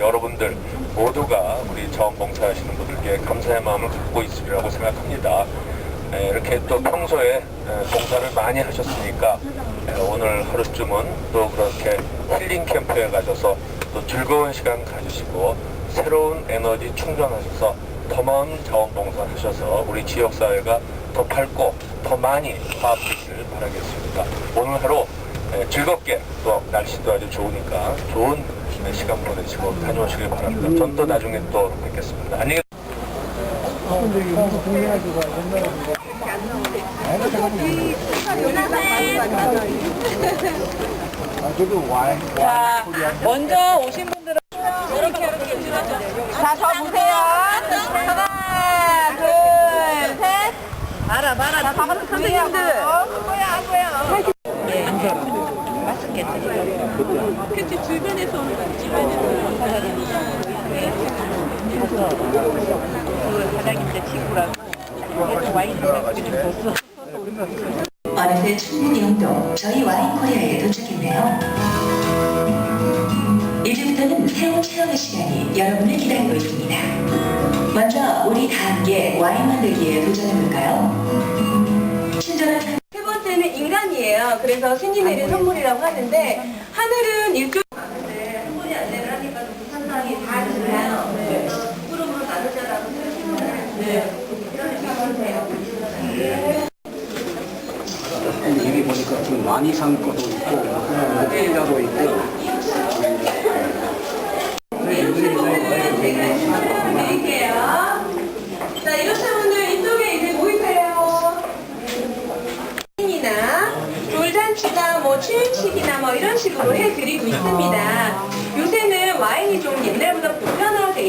여러분들 모두가 우리 자원봉사하시는 분들께 감사의 마음을 갖고 있으리라고 생각합니다. 에, 이렇게 또 평소에 에, 봉사를 많이 하셨으니까 에, 오늘 하루쯤은 또 그렇게 힐링 캠프에 가셔서 또 즐거운 시간 가지시고 새로운 에너지 충전하셔서 더 많은 자원봉사 하셔서 우리 지역사회가 더 밝고 더 많이 화합되길 바라겠습니다. 오늘 하루 에, 즐겁게 또 날씨도 아주 좋으니까 좋은 에, 시간 보내시고 다녀오시길 바랍니다. 전 또 나중에 또 뵙겠습니다. 안녕히 자, 먼저 오신 분들은 이렇게 이렇게 자, 저 보세요. 하나, 둘, 셋. 봐라, 봐라. 자, 봐봐, 선생님들. 뭐야, 뭐야. 네. 맛있겠다. 그치, 주변에서 오는 거, 집안에서 오는 사람이. 그 사장님들 친구라고. 그래서 와인 들어가고 좀 줬어. 어느새 충북 영도 저희 와인 코리아에 도착했네요. 이제부터는 새로운 체험의 시간이 여러분을 기다리고 있습니다. 먼저 우리 다 함께 와인 만들기에 도전해볼까요? 친절한 상- 세 번째는 인간이에요. 그래서 신이 내린 선물이라고 하는데 하늘은 일종 선물이 안내를 하니까 좀 상당히 다 주잖아요. 그래서 부름으로 나누자라고 신문을 이런 식으로 여기 보니까 좀 많이 산 것도 있고, 호텔자도 있고, 드릴게요. 자, 이렇다면 이쪽에 이제 모이세요. 이나 돌잔치나 뭐 취일식이나 뭐 이런 식으로 해드리고 있습니다. 요새는 와인이 좀 옛날보다 보편화돼